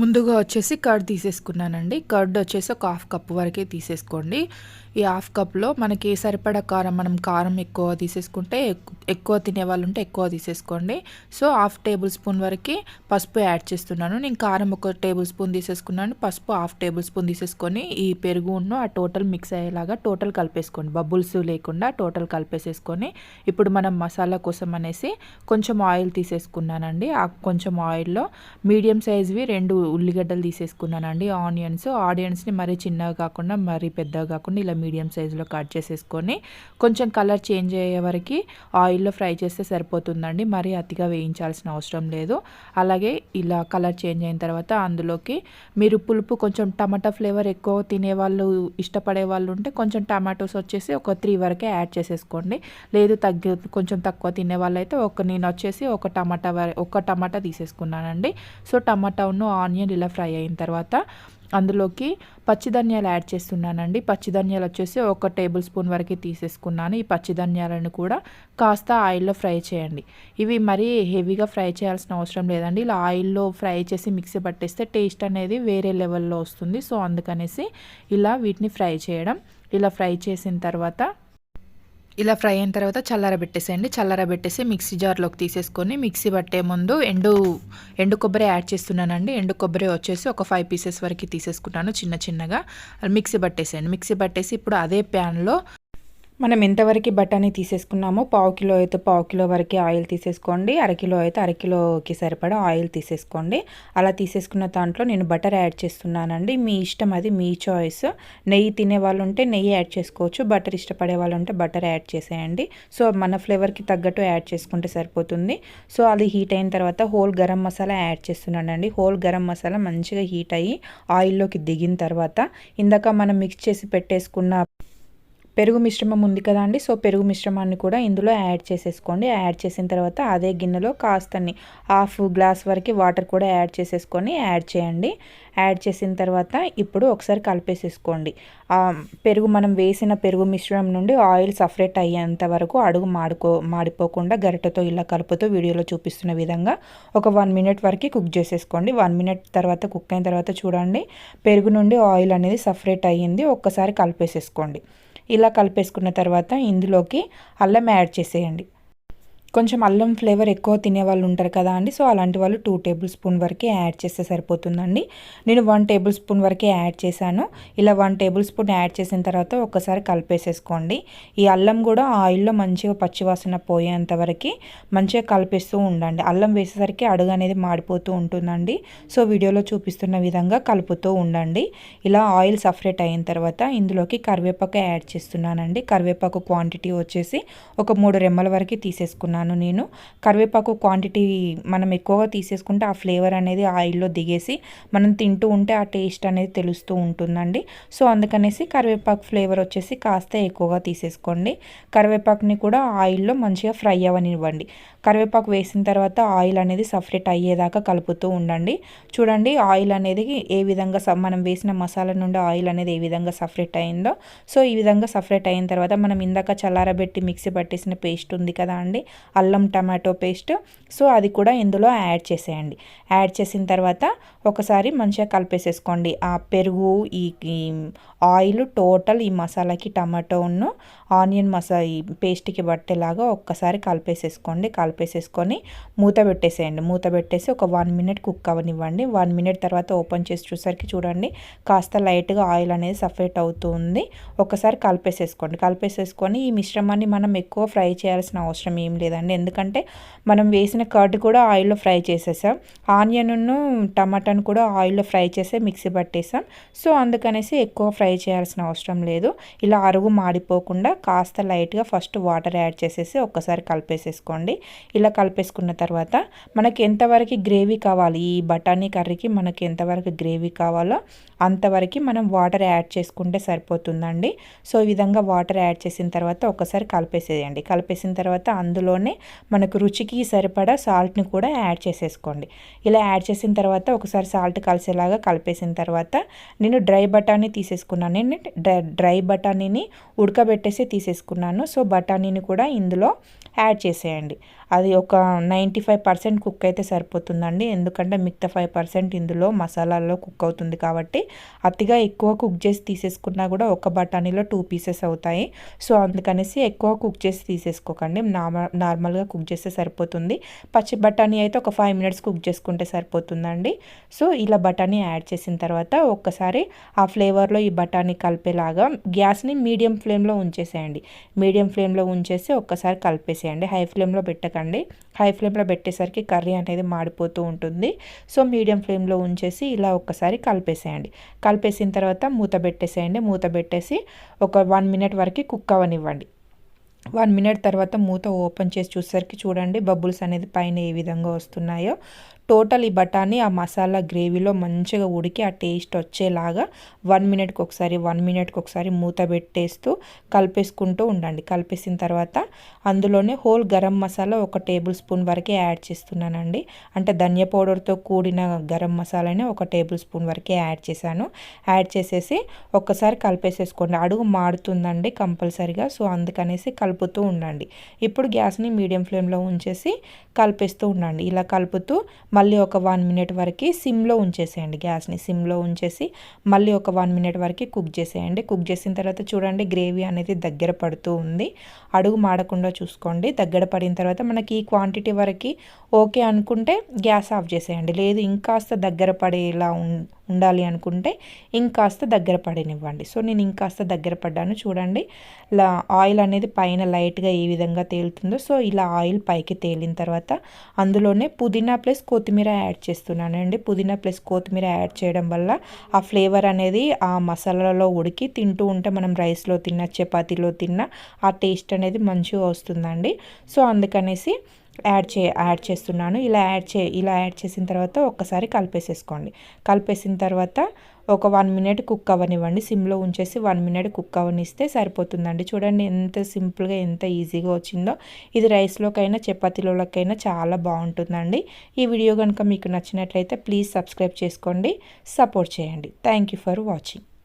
ముందుగా వచ్చేసి curd తీసేసుకున్నానండి. Curd వచ్చేసి ఒక హాఫ్ కప్ వరకే తీసేసుకోండి. ఈ హాఫ్ కప్లో మనకి సరిపడా కారం మనం కారం ఎక్కువ తీసేసుకుంటే ఎక్కువ తినే వాళ్ళు ఉంటే ఎక్కువ తీసేసుకోండి. సో హాఫ్ టేబుల్ స్పూన్ వరకు పసుపు యాడ్ చేస్తున్నాను. నేను కారం ఒక టేబుల్ స్పూన్ తీసేసుకున్నాను. పసుపు హాఫ్ టేబుల్ స్పూన్ తీసేసుకొని ఈ పెరుగును ఆ టోటల్ మిక్స్ అయ్యేలాగా టోటల్ కలిపేసుకోండి. బబుల్స్ లేకుండా టోటల్ కలిపేసేసుకొని ఇప్పుడు మనం మసాలా కోసం అనేసి కొంచెం ఆయిల్ తీసేసుకున్నానండి. ఆ కొంచెం ఆయిల్లో మీడియం సైజ్వి రెండు ఉల్లిగడ్డలు తీసేసుకున్నానండి. ఆనియన్స్ ఆనియన్స్ని మరీ చిన్నగా కాకుండా మరీ పెద్దగా కాకుండా ఇలా మీడియం సైజులో కట్ చేసేసుకొని కొంచెం కలర్ చేంజ్ అయ్యే వరకు ఆయిల్లో ఫ్రై చేస్తే సరిపోతుందండి. మరీ అతిగా వేయించాల్సిన అవసరం లేదు. అలాగే ఇలా కలర్ చేంజ్ అయిన తర్వాత అందులోకి మీరు పులుపు కొంచెం టమాటా ఫ్లేవర్ ఎక్కువ తినేవాళ్ళు ఇష్టపడే వాళ్ళు ఉంటే కొంచెం టమాటోస్ వచ్చేసి ఒక త్రీ వరకే యాడ్ చేసేసుకోండి. లేదు తగ్గి కొంచెం తక్కువ తినే వాళ్ళు అయితే ఒక నేను వచ్చేసి ఒక టమాటా ఒక టమాటా తీసేసుకున్నానండి. సో టమాటాను ఆన్ ఆనియన్ ఇలా ఫ్రై అయిన తర్వాత అందులోకి పచ్చిధనియాలు యాడ్ చేస్తున్నానండి. పచ్చిధనియాలు వచ్చేసి ఒక టేబుల్ స్పూన్ వరకు తీసేసుకున్నాను. ఈ పచ్చిధనియాలను కూడా కాస్త ఆయిల్లో ఫ్రై చేయండి. ఇవి మరీ హెవీగా ఫ్రై చేయాల్సిన అవసరం లేదండి. ఇలా ఆయిల్లో ఫ్రై చేసి మిక్సీ పట్టేస్తే టేస్ట్ అనేది వేరే లెవెల్లో వస్తుంది. సో అందుకనేసి ఇలా వీటిని ఫ్రై చేయడం. ఇలా ఫ్రై చేసిన తర్వాత ఇలా ఫ్రై అయిన తర్వాత చల్లారబెట్టేసేయండి చల్లారబెట్టేసి మిక్సీ జార్లోకి తీసేసుకొని మిక్సీ పట్టే ముందు ఎండు ఎండు కొబ్బరి యాడ్ చేస్తున్నానండి. ఎండు కొబ్బరి వచ్చేసి ఒక ఫైవ్ పీసెస్ వరకు తీసేసుకుంటాను చిన్న చిన్నగా. మిక్సీ పట్టేసేయండి. మిక్సీ పట్టేసి ఇప్పుడు అదే ప్యాన్లో మనం ఎంతవరకు బఠానీ తీసేసుకున్నామో పావు కిలో అయితే పావు కిలో వరకు ఆయిల్ తీసేసుకోండి అరకిలో అయితే అరకిలోకి సరిపడా ఆయిల్ తీసేసుకోండి. అలా తీసేసుకున్న దాంట్లో నేను బటర్ యాడ్ చేస్తున్నానండి. మీ ఇష్టం అది మీ చాయిస్. నెయ్యి తినే వాళ్ళు ఉంటే నెయ్యి యాడ్ చేసుకోవచ్చు బటర్ ఇష్టపడే వాళ్ళు ఉంటే బటర్ యాడ్ చేసేయండి. సో మన ఫ్లేవర్కి తగ్గట్టు యాడ్ చేసుకుంటే సరిపోతుంది. సో అది హీట్ అయిన తర్వాత హోల్ గరం మసాలా యాడ్ చేస్తున్నానండి. హోల్ గరం మసాలా మంచిగా హీట్ అయ్యి ఆయిల్లోకి దిగిన తర్వాత ఇందాక మనం మిక్స్ చేసి పెట్టేసుకున్న పెరుగు మిశ్రమం ఉంది కదా అండి సో పెరుగు మిశ్రమాన్ని కూడా ఇందులో యాడ్ చేసేసుకోండి. యాడ్ చేసిన తర్వాత అదే గిన్నెలో కాస్తని హాఫ్ గ్లాస్ వరకు వాటర్ కూడా యాడ్ చేసేసుకొని యాడ్ చేయండి. యాడ్ చేసిన తర్వాత ఇప్పుడు ఒకసారి కలిపేసేసుకోండి. పెరుగు మనం వేసిన పెరుగు మిశ్రమం నుండి ఆయిల్ సపరేట్ అయ్యేంత వరకు అడుగు మాడుకో మాడిపోకుండా గరిటతో ఇలా కలుపుతూ వీడియోలో చూపిస్తున్న విధంగా ఒక వన్ మినిట్ వరకు కుక్ చేసేసుకోండి. వన్ మినిట్ తర్వాత కుక్ అయిన తర్వాత చూడండి పెరుగు నుండి ఆయిల్ అనేది సపరేట్ అయ్యింది. ఒక్కసారి కలిపేసేసుకోండి. ఇలా కలిపేసుకున్న తర్వాత ఇందులోకి అల్లం యాడ్ చేసేయండి. కొంచెం అల్లం ఫ్లేవర్ ఎక్కువ తినే వాళ్ళు ఉంటారు కదా అండి. సో అలాంటి వాళ్ళు టూ టేబుల్ స్పూన్ వరకే యాడ్ చేస్తే సరిపోతుందండి. నేను వన్ టేబుల్ స్పూన్ వరకే యాడ్ చేశాను. ఇలా వన్ టేబుల్ స్పూన్ యాడ్ చేసిన తర్వాత ఒకసారి కలిపేసేసుకోండి. ఈ అల్లం కూడా ఆయిల్లో మంచిగా పచ్చివాసన పోయేంత వరకు మంచిగా కలిపేస్తూ ఉండండి. అల్లం వేసేసరికి అడుగు అనేది మాడిపోతూ ఉంటుందండి. సో వీడియోలో చూపిస్తున్న విధంగా కలుపుతూ ఉండండి. ఇలా ఆయిల్ సపరేట్ అయిన తర్వాత ఇందులోకి కరివేపాకు యాడ్ చేస్తున్నానండి. కరివేపాకు క్వాంటిటీ వచ్చేసి ఒక మూడు రెమ్మల వరకు తీసేసుకున్నాను. తీసుకున్నాను నేను. కరివేపాకు క్వాంటిటీ మనం ఎక్కువగా తీసేసుకుంటే ఆ ఫ్లేవర్ అనేది ఆయిల్లో దిగేసి మనం తింటూ ఉంటే ఆ టేస్ట్ అనేది తెలుస్తూ ఉంటుందండి. సో అందుకనేసి కరివేపాకు ఫ్లేవర్ వచ్చేసి కాస్త ఎక్కువగా తీసేసుకోండి. కరివేపాకుని కూడా ఆయిల్లో మంచిగా ఫ్రై అవ్వనివ్వండి. కరివేపాకు వేసిన తర్వాత ఆయిల్ అనేది సపరేట్ అయ్యేదాకా కలుపుతూ ఉండండి. చూడండి ఆయిల్ అనేది ఏ విధంగా మనం వేసిన మసాలా నుండి ఆయిల్ అనేది ఏ విధంగా సపరేట్ అయిందో. సో ఈ విధంగా సపరేట్ అయిన తర్వాత మనం ఇందాక చల్లారబెట్టి మిక్సీ పట్టేసిన పేస్ట్ ఉంది కదా అండి అల్లం టమాటో పేస్ట్. సో అది కూడా ఇందులో యాడ్ చేసేయండి. యాడ్ చేసిన తర్వాత ఒకసారి మంచిగా కలిపేసేసుకోండి. ఆ పెరుగు ఈ ఆయిల్ టోటల్ ఈ మసాలాకి టమాటోను ఆనియన్ మసా ఈ పేస్ట్కి పట్టేలాగా ఒక్కసారి కలిపేసేసుకోండి. కలిపేసేసుకొని మూత పెట్టేసేయండి. మూత పెట్టేసి ఒక వన్ మినిట్ కుక్ అవ్వనివ్వండి వన్ మినిట్ తర్వాత ఓపెన్ చేసి చూసరికి చూడండి కాస్త లైట్గా ఆయిల్ అనేది సపరేట్ అవుతుంది. ఒకసారి కలిపేసేసుకోండి. కలిపేసేసుకొని ఈ మిశ్రమాన్ని మనం ఎక్కువ ఫ్రై చేయాల్సిన అవసరం ఏం లేదండి. ఎందుకంటే మనం వేసిన కర్డ్ కూడా ఆయిల్లో ఫ్రై చేసేసాం. ఆనియన్ను టమాటాను కూడా ఆయిల్లో ఫ్రై చేసే మిక్సీ పట్టేసాం. సో అందుకనేసి ఎక్కువ ఫ్రై చేయాల్సిన అవసరం లేదు. ఇలా అరుగు మాడిపోకుండా కాస్త లైట్గా ఫస్ట్ వాటర్ యాడ్ చేసేసి ఒక్కసారి కలిపేసేసుకోండి. ఇలా కలిపేసుకున్న తర్వాత మనకి ఎంతవరకు గ్రేవీ కావాలి ఈ బఠానీ కర్రీకి మనకి ఎంతవరకు గ్రేవీ కావాలో అంతవరకు మనం వాటర్ యాడ్ చేసుకుంటే సరిపోతుందండి. సో ఈ విధంగా వాటర్ యాడ్ చేసిన తర్వాత ఒకసారి కలిపేసేయండి. కలిపేసిన తర్వాత అందులోనే మనకు రుచికి సరిపడా సాల్ట్ని కూడా యాడ్ చేసేసుకోండి. ఇలా యాడ్ చేసిన తర్వాత ఒకసారి సాల్ట్ కలిసేలాగా కలిపేసిన తర్వాత నేను డ్రై బఠానీ తీసేసుకున్నాను. నేను డ్రై బఠానీని ఉడకబెట్టేసి తీసేసుకున్నాను. సో బఠానీని కూడా ఇందులో యాడ్ చేసేయండి. అది ఒక నైంటీ ఫైవ్ పర్సెంట్ కుక్ అయితే సరిపోతుందండి. ఎందుకంటే మిగతా ఫైవ్ పర్సెంట్ ఇందులో మసాలాల్లో కుక్ అవుతుంది కాబట్టి అతిగా ఎక్కువ కుక్ చేసి తీసేసుకున్నా కూడా ఒక బఠానీలో టూ పీసెస్ అవుతాయి. సో అందుకనేసి ఎక్కువ కుక్ చేసి తీసేసుకోకండి. నార్మల్ నార్మల్గా కుక్ చేస్తే సరిపోతుంది. పచ్చి బఠానీ అయితే ఒక ఫైవ్ మినిట్స్ కుక్ చేసుకుంటే సరిపోతుందండి. సో ఇలా బఠానీ యాడ్ చేసిన తర్వాత ఒక్కసారి ఆ ఫ్లేవర్లో ఈ బఠానీ కలిపేలాగా గ్యాస్ని మీడియం ఫ్లేమ్లో ఉంచేసేయండి. మీడియం ఫ్లేమ్లో ఉంచేసి ఒక్కసారి కలిపేసేయండి. హై ఫ్లేమ్లో పెట్టకండి. హై ఫ్లేమ్లో పెట్టేసరికి కర్రీ అనేది మాడిపోతూ ఉంటుంది. సో మీడియం ఫ్లేమ్లో ఉంచేసి ఇలా ఒక్కసారి కలిపేసేయండి. కలిపేసిన తర్వాత మూత పెట్టేసేయండి. మూత పెట్టేసి ఒక వన్ మినిట్ వరకు కుక్ అవ్వనివ్వండి వన్ మినిట్ తర్వాత మూత ఓపెన్ చేసి చూసేసరికి చూడండి బబుల్స్ అనేది పైన ఏ విధంగా వస్తున్నాయో. టోటల్ ఈ బఠానీ ఆ మసాలా గ్రేవీలో మంచిగా ఉడికి ఆ టేస్ట్ వచ్చేలాగా వన్ మినిట్కి ఒకసారి వన్ మినిట్కి ఒకసారి మూత పెట్టేస్తూ కలిపేసుకుంటూ ఉండండి. కలిపేసిన తర్వాత అందులోనే హోల్ గరం మసాలా ఒక టేబుల్ స్పూన్ వరకే యాడ్ చేస్తున్నానండి. అంటే ధనియ పౌడర్తో కూడిన గరం మసాలానే ఒక టేబుల్ స్పూన్ వరకే యాడ్ చేశాను. యాడ్ చేసేసి ఒక్కసారి కలిపేసేసుకోండి. అడుగు మాడుతుందండి కంపల్సరిగా. సో అందుకనేసి కలుపుతూ ఉండండి. ఇప్పుడు గ్యాస్ని మీడియం ఫ్లేమ్లో ఉంచేసి కలిపిస్తూ ఉండండి. ఇలా కలుపుతూ మళ్ళీ ఒక వన్ మినిట్ వరకు సిమ్లో ఉంచేసేయండి. గ్యాస్ని సిమ్లో ఉంచేసి మళ్ళీ ఒక వన్ మినిట్ వరకు కుక్ చేసేయండి. కుక్ చేసిన తర్వాత చూడండి గ్రేవీ అనేది దగ్గర పడుతూ ఉంది. అడుగు మాడకుండా చూసుకోండి. దగ్గర పడిన తర్వాత మనకి ఈ క్వాంటిటీ వరకు ఓకే అనుకుంటే గ్యాస్ ఆఫ్ చేసేయండి. లేదు ఇంకాస్త దగ్గర పడేలా ఉండాలి అనుకుంటే ఇంకాస్త దగ్గర పడనివ్వండి. సో నేను ఇంకాస్త దగ్గర పడ్డాను. చూడండి ఇలా ఆయిల్ అనేది పైన లైట్గా ఏ విధంగా తేలుతుందో. సో ఇలా ఆయిల్ పైకి తేలిన తర్వాత అందులోనే పుదీనా ప్లస్ కొత్తిమీర యాడ్ చేస్తున్నానండి పుదీనా ప్లస్ కొత్తిమీర యాడ్ చేయడం వల్ల ఆ ఫ్లేవర్ అనేది ఆ మసాలాలో ఉడికి తింటూ ఉంటే మనం రైస్లో తిన్న చపాతీలో తిన్న ఆ టేస్ట్ అనేది మంచిగా వస్తుందండి. సో అందుకనేసి యాడ్ చే యాడ్ చేస్తున్నాను. ఇలా యాడ్ చే ఇలా యాడ్ చేసిన తర్వాత ఒక్కసారి కలిపేసేసుకోండి. కలిపేసిన తర్వాత ఒక వన్ మినిట్ కుక్ అవ్వనివ్వండి. సిమ్లో ఉంచేసి వన్ మినిట్ కుక్ అవ్వనిస్తే సరిపోతుందండి. చూడండి ఎంత సింపుల్గా ఎంత ఈజీగా వచ్చిందో. ఇది రైస్లోకైనా చపాతీలోకైనా చాలా బాగుంటుందండి. ఈ వీడియో కనుక మీకు నచ్చినట్లయితే ప్లీజ్ సబ్స్క్రైబ్ చేసుకోండి. సపోర్ట్ చేయండి. Thank you for watching.